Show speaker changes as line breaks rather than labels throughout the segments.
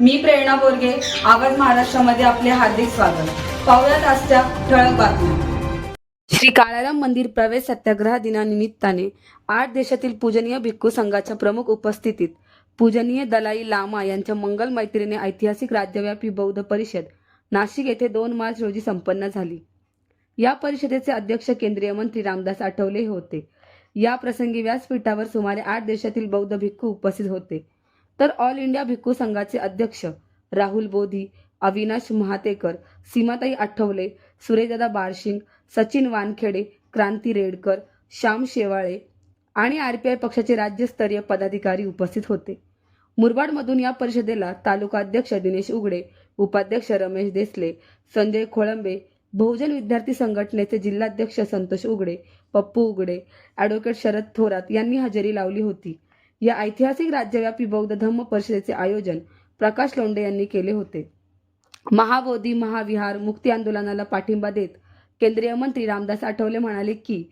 मी प्रेरणा बोरगे आवाज महाराष्ट्रामध्ये आपले हार्दिक स्वागत. पाहुयात आजच्या ठळक बातम्या. श्री काळाराम मंदिर प्रवेश सत्याग्रह दिनानिमित्ताने आठ देशातील पूजनीय भिक्खू संघाच्या प्रमुख उपस्थितीत पूजनीय दलाई लामा यांच्या मंगल मैत्रीने ऐतिहासिक राज्यव्यापी बौद्ध परिषद नाशिक येथे दोन मार्च रोजी संपन्न झाली. या परिषदेचे अध्यक्ष केंद्रीय मंत्री रामदास आठवले होते. या प्रसंगी व्यासपीठावर सुमारे आठ देशातील बौद्ध भिक्खू उपस्थित होते. तर ऑल इंडिया भिक्खू संघाचे अध्यक्ष राहुल बोधी अविनाश महातेकर सीमाताई आठवले सुरेदादा बारशिंग सचिन वानखेडे क्रांती रेडकर श्याम शेवाळे आणि आर पी आय पक्षाचे राज्यस्तरीय पदाधिकारी उपस्थित होते. मुरबाडमधून या परिषदेला तालुका अध्यक्ष दिनेश उघडे उपाध्यक्ष रमेश देसले संजय खोळंबे बहुजन विद्यार्थी संघटनेचे जिल्हाध्यक्ष संतोष उघडे पप्पू उघडे ॲडव्होकेट शरद थोरात यांनी हजेरी लावली होती. या ऐतिहासिक राज्यव्यापी बौद्ध धम्म परिषदेचे आयोजन प्रकाश लोंडे यांनी केले होते. महाबोधी महाविहार मुक्ती आंदोलनाला पाठिंबा देत केंद्रीय मंत्री रामदास आठवले म्हणाले की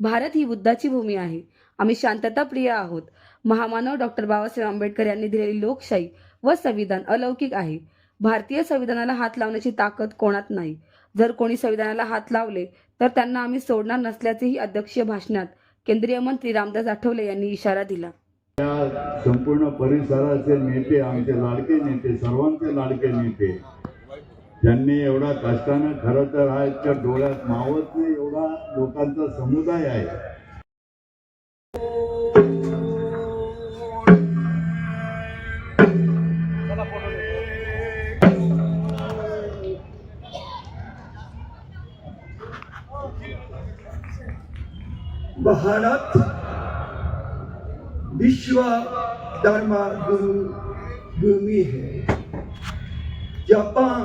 भारत ही बुद्धाची भूमी आहे. आम्ही शांतताप्रिय आहोत. महामानव डॉक्टर बाबासाहेब आंबेडकर यांनी दिलेली लोकशाही व संविधान अलौकिक आहे. भारतीय संविधानाला हात लावण्याची ताकद कोणात नाही. जर कोणी संविधानाला हात लावले तर त्यांना आम्ही सोडणार नसल्याचेही अध्यक्षीय भाषणात केंद्रीय मंत्री रामदास आठवले यांनी इशारा दिला.
संपूर्ण परिसराचे नेते आमचे लाडके नेते सर्वांचे लाडके नेते ज्यांनी एवढा कष्टानं खरं तर हा इतक्या डोळ्यात मावत नाही एवढा लोकांचा समुदाय आहे.
भारत विश्व धर्म गुरु भूमि है। जापान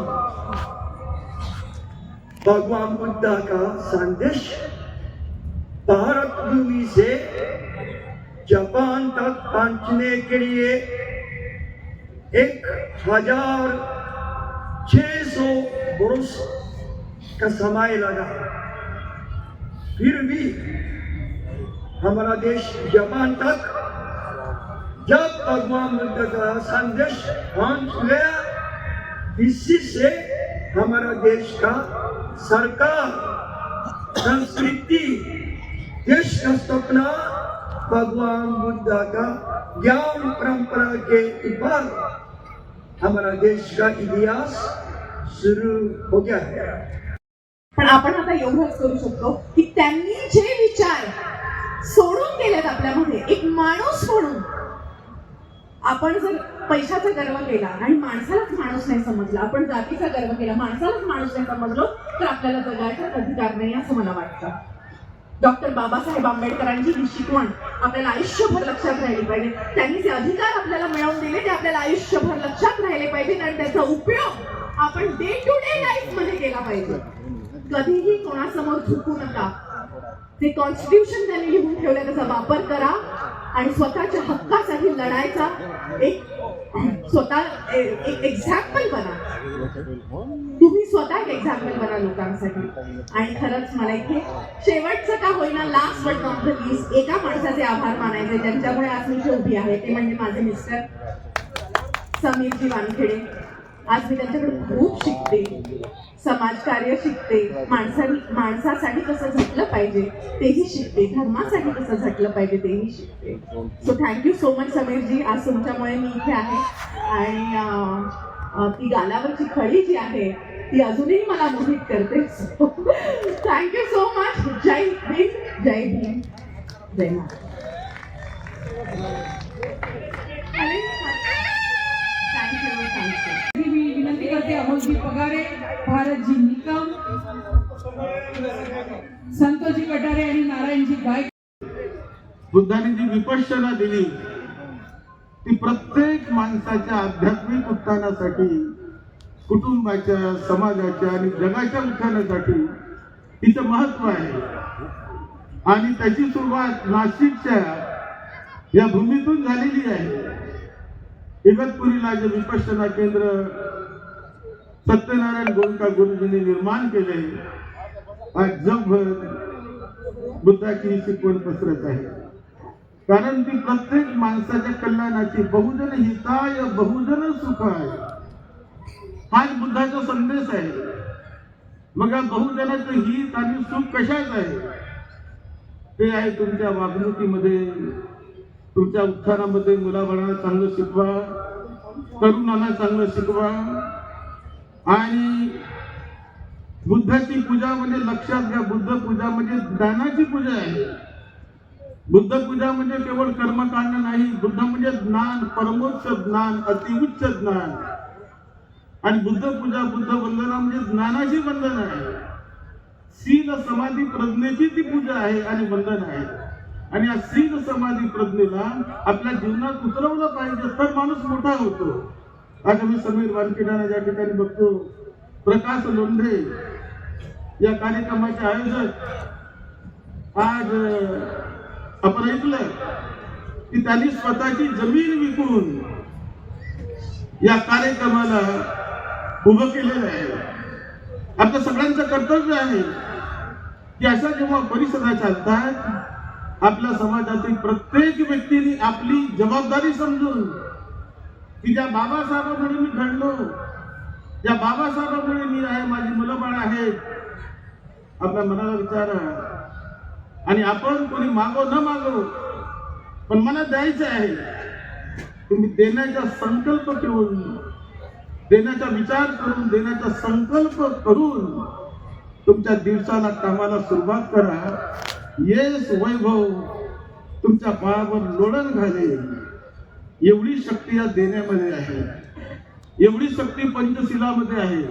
भगवान बुद्ध का संदेश भारत भूमि से जापान तक पहुंचने के लिए एक हजार छह सौ वर्ष का समय लगा। फिर भी हमारा देश जापान तक जब भगवान बुद्ध का संदेश पहुंच गया इसी से हमारा देश का सरकार संस्कृति देश का सपना भगवान बुद्ध का ज्ञान परंपरा के ऊपर हमारा देश का इतिहास शुरू हो गया है
पण आपण आता एवढंच करू शकतो की त्यांनी जे विचार सोडून गेलेत आपल्यामध्ये एक माणूस म्हणून आपण जर पैशाचा गर्व केला आणि माणसालाच माणूस नाही समजला आपण जातीचा गर्व केला माणसालाच माणूस नाही समजलो तर आपल्याला जगायचा अधिकार नाही असं मला वाटतं. डॉक्टर बाबासाहेब आंबेडकरांची ही शिकवण आपल्याला आयुष्यभर लक्षात राहिली पाहिजे. त्यांनी जे अधिकार आपल्याला मिळवून दिले ते आपल्याला आयुष्यभर लक्षात राहिले पाहिजे आणि त्याचा उपयोग आपण डे टू डे लाईफमध्ये केला पाहिजे. कधीही कोणासमोर झुकू नका. ते कॉन्स्टिट्यूशन त्यांनी लिहून ठेवलं त्याचा वापर करा आणि स्वतःच्या हक्कासाठी लढायचा एक स्वतः एक एक्झाम्पल बना. तुम्ही स्वतः एक एक्झाम्पल बना लोकांसाठी. आणि खरंच मला इथे शेवटचं का होईना last but not the least एका माणसाचे आभार मानायचे ज्यांच्यामुळे आज मी इथे उभी आहे ते म्हणजे माझे मिस्टर समीरजी वानखेडे. आज मी त्यांच्याकडे खूप शिकते. समाजकार्य शिकते. माणसा माणसासाठी कसं झटलं पाहिजे तेही शिकते. धर्मासाठी कसं झटलं पाहिजे तेही शिकते. So thank you so much Sameerji. आज तुमच्यामुळे मी इथे आहे. आणि ती गालावरची खळी जी आहे ती अजूनही मला मोहित करते. थँक्यू सो मच जय हिंद जय भीम. जय महाराज थँक्यू
मी विनंती करते अमोलजी पगारे भारतजी निकम संतोषजी कटारे आणि नारायणजी गायक
बुद्धाने जी विपश्यना दिली ती प्रत्येक माणसाच्या आध्यात्मिक उत्थानासाठी कुटुंबाच्या समाजाच्या आणि जगाच्या उत्थानासाठी तिचं महत्त्व आहे. आणि त्याची सुरुवात नाशिकच्या या भूमीतून झालेली आहे. इगतपुरीला जे विपश्यना केंद्र सत्यनारायण गोंका गुरुजींनी निर्माण केले आज जगभर बुद्धाची ही शिकवण पसरत आहे. कारण ती प्रत्येक माणसाच्या कल्याणाची बहुजन हिताय बहुजन सुखाय. हाच बुद्धाचा संदेश आहे. मग या बहुजनाचं हित आणि सुख कशाच आहे? ते आहे तुमच्या वागणुकीमध्ये. तुमच्या उत्थानामध्ये मुलाबाळांना चांगलं शिकवा तरुणांना चांगलं शिकवा. आणि बुद्धाची पूजा म्हणजे लक्षात घ्या बुद्ध पूजा म्हणजे ज्ञानाची पूजा आहे. बुद्ध पूजा म्हणजे केवळ कर्मकांड नाही बुद्ध म्हणजे ज्ञान परमोच्च ज्ञान अतिउच्च ज्ञान. आणि बुद्ध पूजा बुद्ध वंदना म्हणजे ज्ञानाची वंदना आहे. शील समाधी प्रज्ञेची ती पूजा आहे आणि वंदन आहे. आणि या शील समाधी प्रज्ञेला आपल्या जीवनात उतरवलं पाहिजे तर माणूस मोठा होतो. आता मी समीर वानखेडाना ज्या ठिकाणी बघतो प्रकाश लोंढे या कार्यक्रमाचे आयोजक आज आपण ऐकलं की त्यांनी स्वतःची जमीन विकून या कार्यक्रमाला उभं केलेलं आहे. आपलं सगळ्यांचं कर्तव्य आहे की अशा जेव्हा परिषदा चालतात आपल्या समाजातील प्रत्येक व्यक्तीने आपली जबाबदारी समजून की ज्या बाबासाहेबांमुळे मी घडलो ज्या बाबासाहेबांमुळे मी आहे माझी मुलं बाळ आहेत आपल्या मनाला विचारा आणि आपण कोणी मागो न मागो पण मला द्यायचं आहे तुम्ही देण्याचा संकल्प ठेवून देण्याचा विचार करून देण्याचा संकल्प करून तुमच्या दिवसाला कामाला सुरुवात करा. येस वैभव तुमच्या पायावर लोळण घाले. एवढी शक्ती या देण्यामध्ये आहे. एवढी शक्ती पंचशिलामध्ये आहे.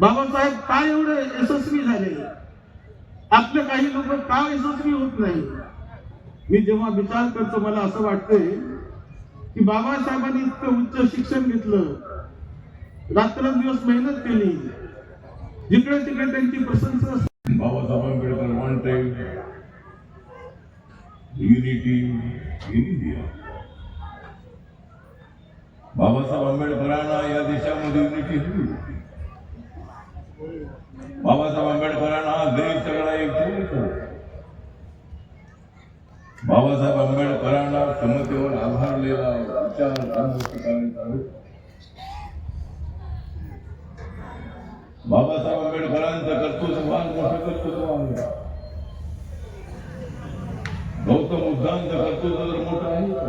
बाबासाहेब का एवढे यशस्वी झाले? आपले काही लोक का यशस्वी होत नाही? मी जेव्हा विचार करतो मला असं वाटतंय की बाबासाहेबांनी इतकं उच्च शिक्षण घेतलं. रात्रंदिवस मेहनत केली. जिकडे तिकडे त्यांची प्रशंसा
Babasaheb Ambedkar one time unity in India Babasaheb आंबेडकरांना या देशामध्ये युनिटी हवी होती बाबासाहेब आंबेडकरांना हा देश सगळा एक ठेवायचा होता. बाबासाहेब आंबेडकरांना समतेवर आधारलेला विचार करायचा होता. बाबासाहेब आंबेडकरांचं कर्तृत्व फार मोठं कर्तृत्व आहे गौतम बुद्धांचं कर्तृत्व तर मोठं आहे का?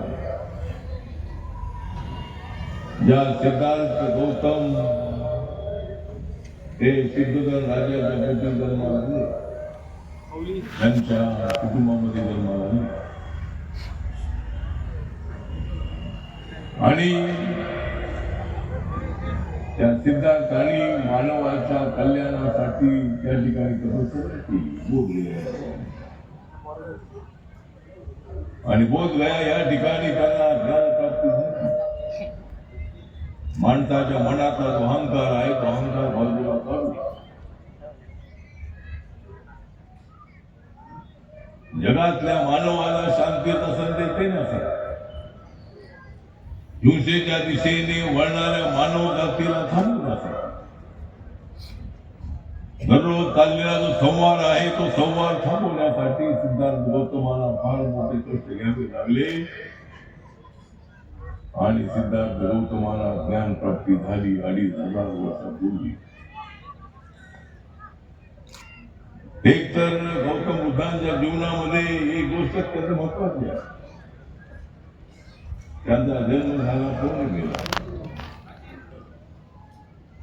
ज्या सिद्धार्थ गौतम हे सिद्धोधन राजाच्या बुद्धी जन्माला आले त्यांच्या कुटुंबामध्ये जन्माला आले आणि त्या सिद्धार्थाने मानवाच्या कल्याणासाठी त्या ठिकाणी तपस्या केली बोधगया आणि बोधगया या ठिकाणी त्यांना ज्ञान प्राप्ती झाली हो. माणसाच्या मनातला जो अहंकार आहे तो अहंकार बाजूला काढला जगातल्या मानवाला शांतीचा संदेश देण्यासाठी हिंसेच्या दिशेने वळणाऱ्या मानव जातीला थांबवण्यासाठी दररोज चाललेला जो संवाद आहे. तो संवाद थांबवण्यासाठी सिद्धार्थ गौतमाला फार मोठे कष्ट घ्यावे लागले. आणि सिद्धार्थ गौतमाला ज्ञान प्राप्ती झाली. अडीच हजार वर्षापूर्वी एक तर गौतम बुद्धांच्या जीवनामध्ये एक गोष्ट अत्यंत महत्वाची आहे. त्यांचा जन्म झाला पौर्णिमेला.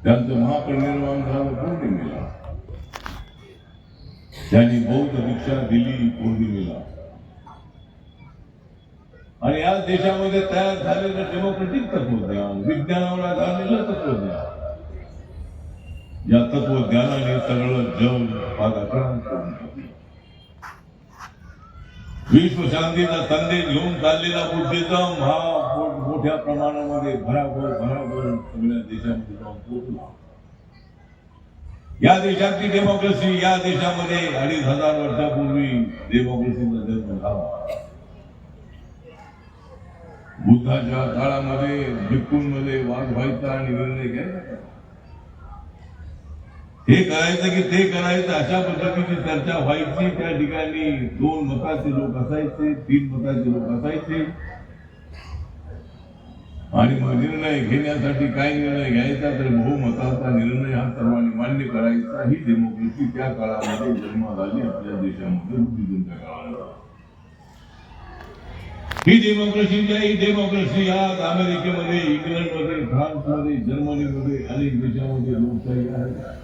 त्यांचं महापरिनिर्वाण झालं पौर्णिमेला. त्यांनी बौद्ध दीक्षा दिली पौर्णिमेला आणि आज देशामध्ये तयार झालेलं डेमोक्रेटिक तत्वज्ञान विज्ञानावर आधारलेलं तत्वज्ञान. या तत्वज्ञानाने सगळं जग पादाक्रांत करून विश्व शांतीचा संदेश घेऊन चाललेला बुद्धिझम हा मोठ्या प्रमाणामध्ये भराभर भराभर सगळ्या देशामध्ये जाऊन पोहोचला. या देशातली डेमोक्रेसी या देशामध्ये अडीच हजार वर्षापूर्वी डेमोक्रेसी झाला बुद्धाच्या काळामध्ये भिक्कूंमध्ये वाद व्हायचा आणि निर्णय घ्यायचा हे करायचं की ते करायचं अशा पद्धतीची चर्चा व्हायची. त्या ठिकाणी दोन मताचे लोक असायचे तीन मताचे लोक असायचे. आणि मग निर्णय घेण्यासाठी काय निर्णय घ्यायचा तर बहुमताचा निर्णय हा सर्वांनी मान्य करायचा. ही डेमोक्रेसी त्या काळामध्ये जन्माला आली. आपल्या देशामध्ये बुद्धिजींच्या काळामध्ये. ही डेमोक्रेसी आहे, ही डेमोक्रेसी आज अमेरिकेमध्ये इंग्लंडमध्ये फ्रान्समध्ये जर्मनीमध्ये अनेक देशामध्ये लोकशाही आहे.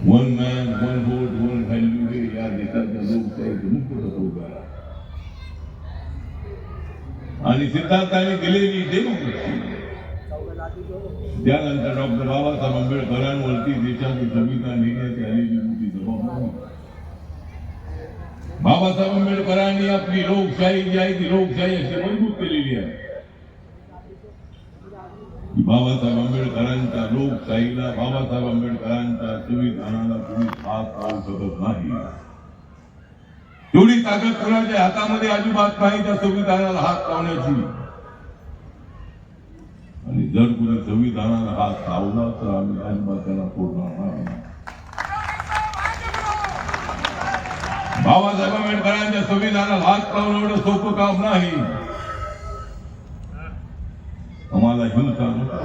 One man one vote one value हे या देशाच्या लोकशाहीचे मुख्य तत्व आहे आणि सिद्धार्थाने दिलेली डेमोक्रेसी त्यानंतर डॉक्टर बाबासाहेब आंबेडकरांवरती देशाची संविधान लिहिण्यात आलेली मोठी जबाबदारी. बाबासाहेब आंबेडकरांनी आपली लोकशाही जी आहे ती लोकशाही अशी मजबूत केलेली आहे. बाबासाहेब आंबेडकरांच्या लोकशाहीला बाबासाहेब आंबेडकरांच्या संविधानाला कोणी हात लावू शकत नाही. एवढी ताकद कुणाच्या हातामध्ये अजिबात नाही त्या संविधानाला हात लावण्याची. आणि जर कुणी संविधानाला हात लावला तर आम्ही अजिबात त्याला सोडणार नाही. बाबासाहेब आंबेडकरांच्या संविधानाला हात लावणं एवढं सोपं काम नाही. आम्हाला हिंसा नको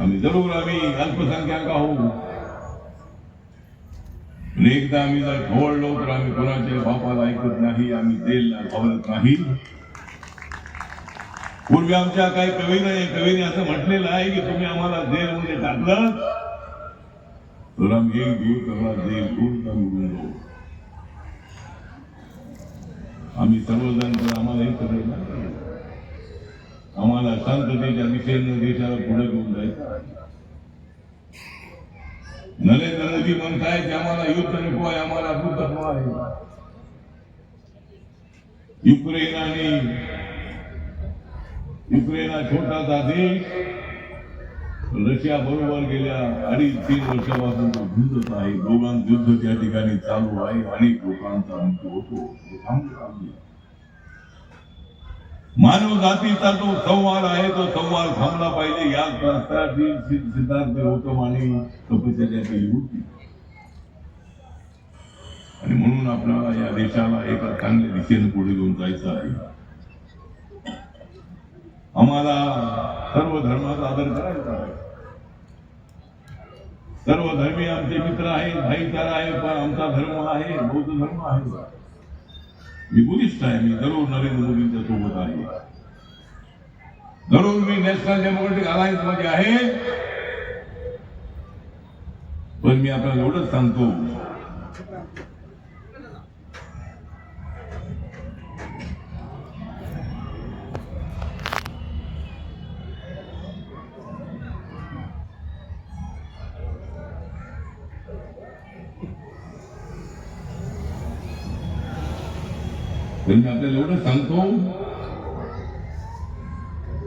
आम्ही जरूर आम्ही अल्पसंख्याक आहोत. एकदा आम्ही जर ढोळलो तर आम्ही कोणाच्या बापाला ऐकत नाही आम्ही देलला आवडत नाही. पूर्वी आमच्या काही कवीने कवीने असं म्हटलेलं आहे की तुम्ही आम्हाला जेलमध्ये टाकलं तर आम्ही एक दिवस त्याला जेल घेऊन आम्ही आम्ही सर्वजण तर आम्हाला हे करायला आम्हाला शांततेच्या दिशेनं देशाला पुढे घेऊन जायचं आहे. नरेंद्र मोदी म्हणताय की आम्हाला युद्ध नको आहे आम्हाला युद्ध नको आहे. युक्रेन आणि युक्रेन हा छोटासा देश रशिया बरोबर गेल्या अडीच तीन वर्षापासून तो झुंजत आहे. दोघांचं युद्ध त्या ठिकाणी चालू आहे. अनेक लोकांचा मृत्यू होतो. हे थांबलं मानव जातीचा जो संवाद आहे तो संवाद थांबला पाहिजे. या कारणासाठी सिद्ध- सिद्धार्थ गौतम आणि तपश्चर्या केली होती आणि म्हणून आपल्याला या देशाला एका चांगल्या दिशेने पुढे घेऊन जायचं आहे. आम्हाला सर्व धर्माचा आदर करायचा आहे. सर्व धर्मी आमचे मित्र आहेत भाईचारा आहे पण आमचा धर्म आहे बौद्ध धर्म आहे. मी बुद्धिस्ट आहे मी जरूर नरेंद्र मोदींच्या सोबत आहे जरूर मी नॅशनल डेमोक्रेटिक अलायन्समध्ये आहे पण मी आपल्याला एवढंच सांगतो पण मी आपल्याला एवढं सांगतो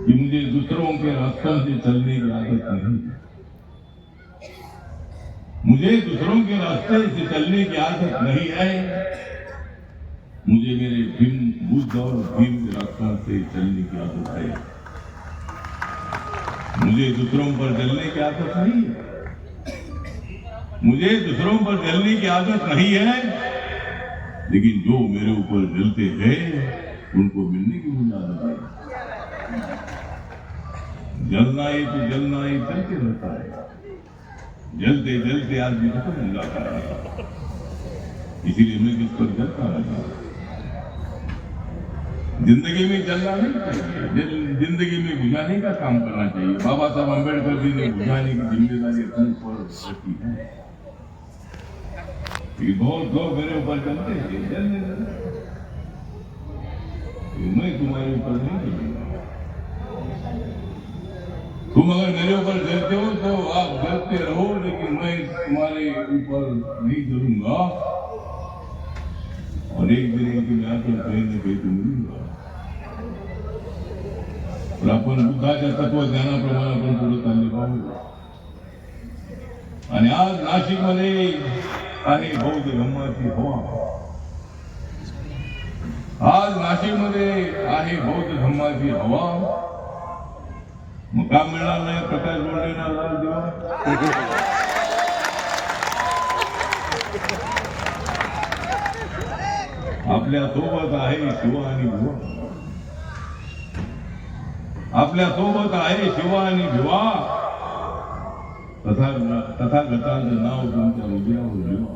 कि मुझे दूसरों के रास्तों से चलने की आदत नहीं मुझे दूसरों के रास्ते से चलने की आदत नहीं है मुझे मेरे भीम बुद्ध और भीम के रास्तों से चलने की आदत है मुझे दूसरों पर जलने की आदत नहीं है मुझे दूसरों पर जलने की आदत नहीं है लेकिन जो मेरे ऊपर जलते हैं उनको मिलने की मुझे आदत है जलना ही तो जलना ही चलते रहता है जलते जलते आदमी खत्म हो जाता है इसीलिए मैं किस पर जलता रहता हूं। जिंदगी में जलना नहीं चाहिए जिल- जिंदगी में बुझाने का काम करना चाहिए बाबा साहब अम्बेडकर जी ने बुझाने की जिम्मेदारी अपने ऊपर रखी है ये बहुत लोग मेरे ऊपर चलते हैं जलने दो। ये मैं तुम्हारे ऊपर नहीं चलूंगा तुम अगर मेरे ऊपर जलते हो तो आप जलते रहो लेकिन मैं तुम्हारे ऊपर नहीं जलूंगा और एक दिन एक दिन आकर कहीं ना कहीं तो मिलूंगा पण आपण बुद्धाच्या तत्वज्ञानाप्रमाणे आपण पुढे चालले पाहू आणि आज नाशिकमध्ये आणि बौद्ध धम्माची हवा आज नाशिकमध्ये आहे बौद्ध धम्माची हवा मग का मिळणार नाही प्रकाश बोललेला लाल दिवा. आपल्यासोबत आहे शिव आणि भिवा. आपल्यासोबत आहे शिव आणि भिवा. तथा तथागताचं नाव तुमच्या हृदयावर लिहा.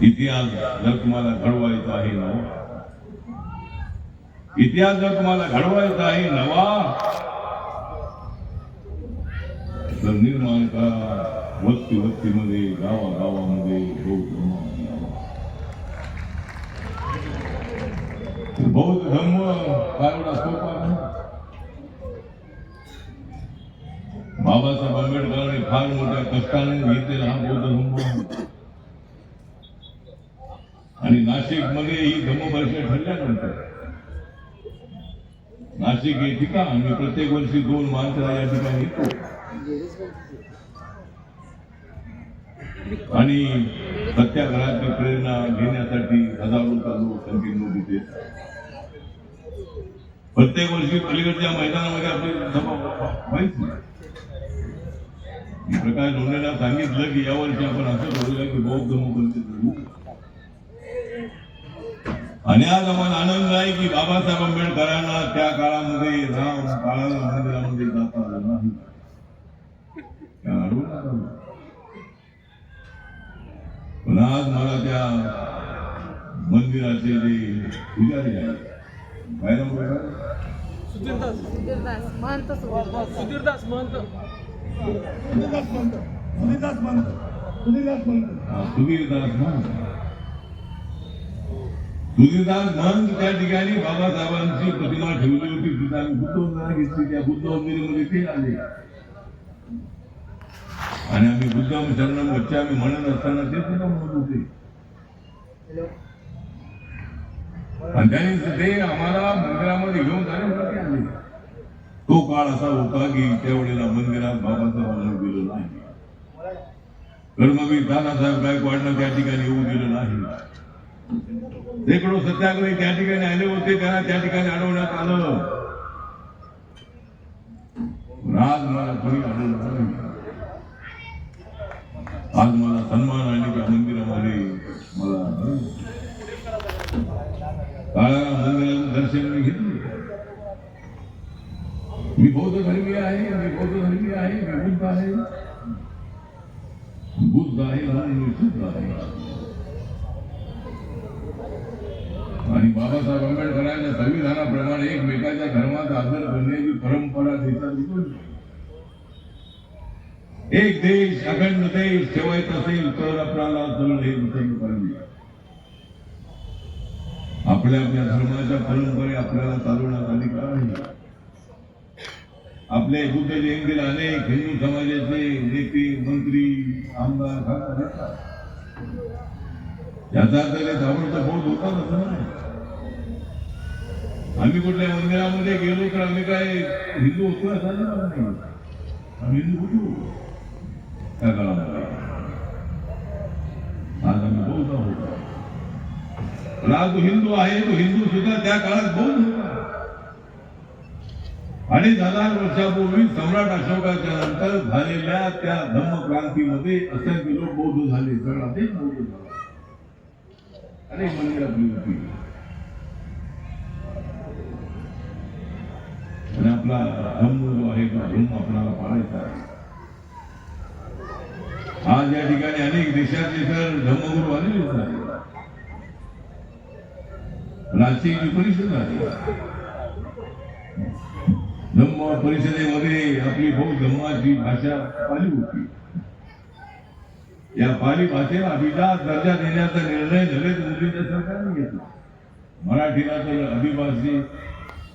इतिहास जर तुम्हाला घडवायचा आहे नवा हो. इतिहास जर तुम्हाला घडवायचा आहे नवा तर निर्माण करा. वस्ती वस्तीमध्ये गावागावामध्ये बौद्ध धर्म यावा. बौद्ध धर्म काय सोपा नाही बाबासाहेब आंबेडकरांनी फार मोठ्या कष्टाने घेतलेला हा बौद्ध धर्म आणि नाशिकमध्ये ही धम्मभाषा ठरल्यानंतर नाशिक हे ठिकाण आम्ही प्रत्येक वर्षी दोन माणसं या ठिकाणी येतो. आणि सत्याग्रहाची प्रेरणा घेण्यासाठी हजारो चालू संख्येने तिथे प्रत्येक वर्षी पलीकडच्या मैदानामध्ये आपली सभा व्हायची प्रकाश लोणेला सांगितलं की यावर्षी आपण असं ठरवलं की बौद्ध धर्म आणि आज आम्हाला आनंद आहे की बाबासाहेब आंबेडकरांना त्या काळामध्ये राम काळाला मंदिरामध्ये जाता आलं नाही. पण आज मला त्या मंदिराचे जे पुजारी आहेत काय नाव बोलतात? हा, सुधीरदास महंत सुधीरदास महंत. त्या ठिकाणी बाबासाहेबांची प्रतिमा ठेवली होती तिथं आम्ही बुद्ध घेतली त्या बुद्ध ते आले आणि आम्ही बुद्धम शरणम आम्ही म्हणत असताना ते सुद्धा म्हणत होते आणि त्यांनी ते आम्हाला मंदिरामध्ये घेऊन जाण्यासाठी आले. तो काळ असा होता की त्यावेळेला मंदिरात बाबासाहेबांना गेलो नाही. कर्मवीर दादासाहेब गायकवाडनं त्या ठिकाणी येऊ दिलं नाही. शेकडो सत्याग्रही त्या ठिकाणी आले होते त्यांना त्या ठिकाणी अडवण्यात आलं. आज मला कोणी अडवलं नाही. आज मला सन्मान आणि त्या मंदिरामध्ये. मला काळा मंदिराचं दर्शन घेतलं मी बौद्ध धर्मी आहे मी बौद्ध धर्मी आहे मी बुद्ध आहे बुद्ध आहे म्हणून मी शुद्ध आहे आणि बाबासाहेब आंबेडकरांच्या संविधानाप्रमाणे एकमेकाच्या धर्माचा आदर करण्याची परंपरा देशात एक देश अखंड देश ठेवायचा असेल तर आपल्याला चलन हे पाहिजे आपल्या आपल्या धर्माच्या परंपरे आपल्याला चालवण्यात आली का आहे आपल्या बुद्ध जयंतीला अनेक हिंदू समाजाचे नेते आमदार खासदार येतात याचा अर्थ काही ताबडतोब फोन होता असं नाही. आम्ही कुठल्या मंदिरामध्ये गेलो तर आम्ही काय हिंदू होतो असं नाही. आम्ही हिंदू होतो त्या काळामध्ये. आज आम्ही बौद्ध होतो पण आज जो हिंदू आहे तो हिंदू सुद्धा त्या काळात बौद्ध होता. अडीच हजार वर्षापूर्वी सम्राट अशोकाच्या नंतर झालेल्या त्या धम्मक्रांतीमध्ये असंख्य लोक बौद्ध झाले. सगळा देश बौद्ध झाला. अनेक मंदिर आपली होती. आणि आपला धम्म जो आहे तो धर्म आपणाला पाळायचा आहे. आज या ठिकाणी अनेक देशातले तर धम्मगुरू आलेलेच आहेत. राजकीय परिषद आली धम्म परिषदेमध्ये आपली बहु धम्माची भाषा पाली होती. या पाली भाषेला अभिजात दर्जा देण्याचा निर्णय नरेंद्र मोदींच्या सरकारने घेतला. मराठीला तर अभिभाषी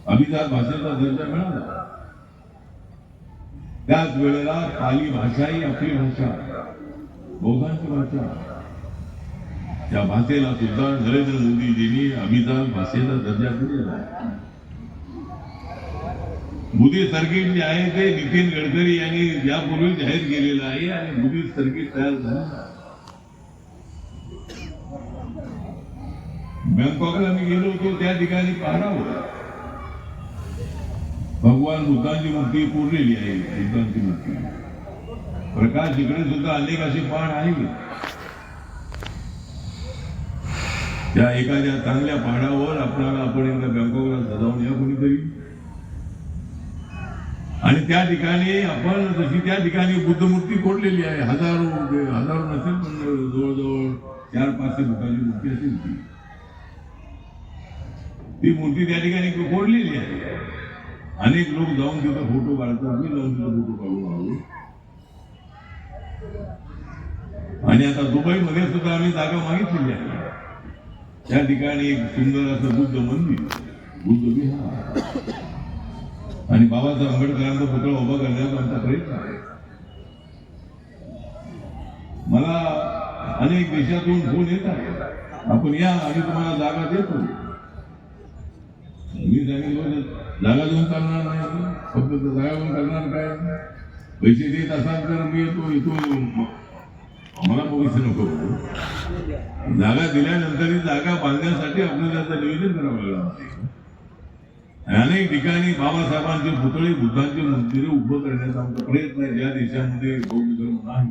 अभिजात भाषेचा दर्जा मिळाला. त्याच वेळेला पाली भाषा ही आपली भाषा बौद्धांची भाषा. त्या भाषेला सुद्धा नरेंद्र मोदीजींनी अभिजात भाषेचा दर्जा दिलेला आहे. बुद्धिस्ट सर्किट जे आहे ते नितीन गडकरी यांनी यापूर्वी जाहीर केलेलं आहे आणि बुद्धिस्ट सर्किट तयार झालं बँकॉकला मी गेलो होतो त्या ठिकाणी पाहणार भगवान बुद्धांची मूर्ती पुरलेली आहे बुद्धांची मूर्ती. प्रकाश इकडे सुद्धा अनेक असे पान आहे त्या एखाद्या चांगल्या पहाडावर आपल्याला आपण एकदा बँकॉकला सजावून या कोणीतरी. आणि त्या ठिकाणी आपण जशी त्या ठिकाणी बुद्धमूर्ती कोरलेली आहे हजारो हजारो नसेल पण जवळजवळ चार पाचशे फुटाची मूर्ती असेल ती ती मूर्ती त्या ठिकाणी कोरलेली आहे. अनेक लोक जाऊन तिथं फोटो काढतात मी जाऊन तिथं फोटो काढून आलो आणि आता दुबईमध्ये सुद्धा आम्ही जागा मागितलेली आहे. त्या ठिकाणी एक सुंदर असं बुद्ध मंदिर बुद्ध विहार. आणि बाबासाहेब आंबेडकरांचा पुतळा उभा करण्याचा आमचा प्रयत्न आहे. मला अनेक देशातून फोन येतात आपण या आणि तुम्हाला जागा देतो. मी सांगितलं जागा देऊन चालणार नाही. फक्त जागा देऊन करणार काय? पैसे देत असाल तर मी येतो येतो. मला पैसे नको. जागा दिल्यानंतर जागा बांधण्यासाठी आपल्याला त्याचं नियोजन करावं लागणार अनेक ठिकाणी बाबासाहेबांचे पुतळे बुद्धांचे मंदिरे उभं करण्याचा आमचा प्रयत्न आहे. ज्या देशामध्ये बौद्ध धर्म नाही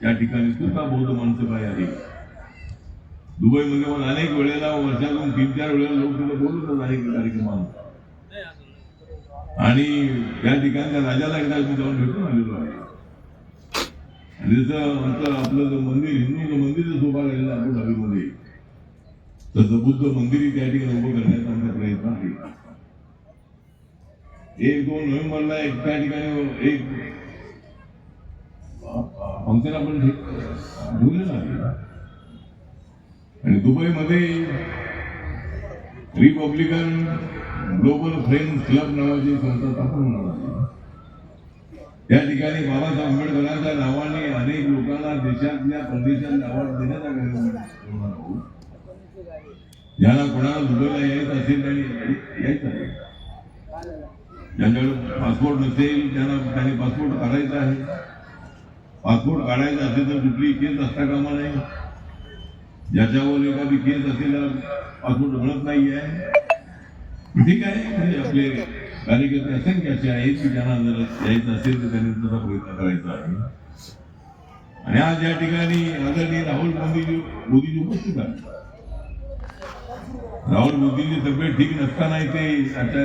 त्या ठिकाणी सुद्धा बौद्ध माणसं काय आहे. दुबईमध्ये पण अनेक वेळेला वर्षातून तीन चार वेळेला लोक तिथे बोलतच अनेक कार्यक्रमात आणि त्या ठिकाणच्या राजाला एकदा मी जाऊन भेटून आलेलो आहे. जसं आमचं आपलं जे मंदिर हिंदूचं मंदिर जसं उभा राहिलं आपण धाबीमध्ये तसं बुद्ध मंदिरही त्या ठिकाणी उभं करण्याचा आमचा प्रयत्न आहे. एक दोन नोव्हेंबरला एक त्या ठिकाणी एक. फंक्शन आपण ठे- ठेवलेलं आहे आणि दुबईमध्ये रिपब्लिकन ग्लोबल फ्रेंड्स क्लब नावाची संस्था स्थापन होणार आहे त्या ठिकाणी बाबासाहेब आंबेडकरांच्या नावाने अनेक लोकांना देशातल्या परदेशातल्या अवॉर्ड देण्याचा कार्यक्रम होणार ज्यांना कोणाला दुबईला यायचं असेल त्यांनी यायचं आहे ज्यांच्याकडे पासपोर्ट नसेल त्यांना त्यांनी पासपोर्ट काढायचा आहे. पासपोर्ट काढायचा असेल तर कुठली केस असता कामा नाही ज्याच्यावर एखादी केस असेल त्याला पासपोर्ट मिळत नाही आहे ठीक आहे म्हणजे आपले कार्यकर्ते असंख्य असे आहेत की ज्यांना जर यायचं असेल तर त्यांनी तसा प्रयत्न करायचा आहे. आणि आज या ठिकाणी आदरणीय राहुल गांधीजी मोदीजी उपस्थित आहेत. राहुल मोदींची तब्येत ठीक नसतानाही ते आजच्या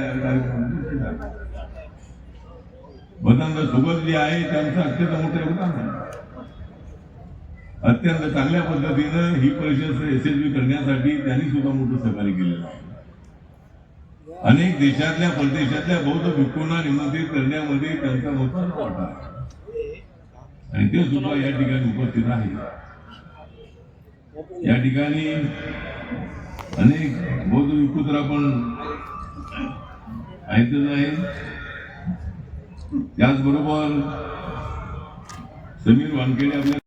सोबत जे आहे त्यांचं अत्यंत मोठं योगदान आहे. अत्यंत चांगल्या पद्धतीनं ही परिषद यशस्वी करण्यासाठी त्यांनी सुद्धा मोठं सहकार्य केलेलं आहे. अनेक देशातल्या परदेशातल्या बौद्ध भिक्खूंना निमंत्रित करण्यामध्ये त्यांचा मोठा वाटा आहे. आणि ते सुद्धा या ठिकाणी उपस्थित आहे या ठिकाणी अनेक बौद्ध भिक्खू पण आपण ऐकतच आहे त्याचबरोबर समीर वानखेडे आपल्या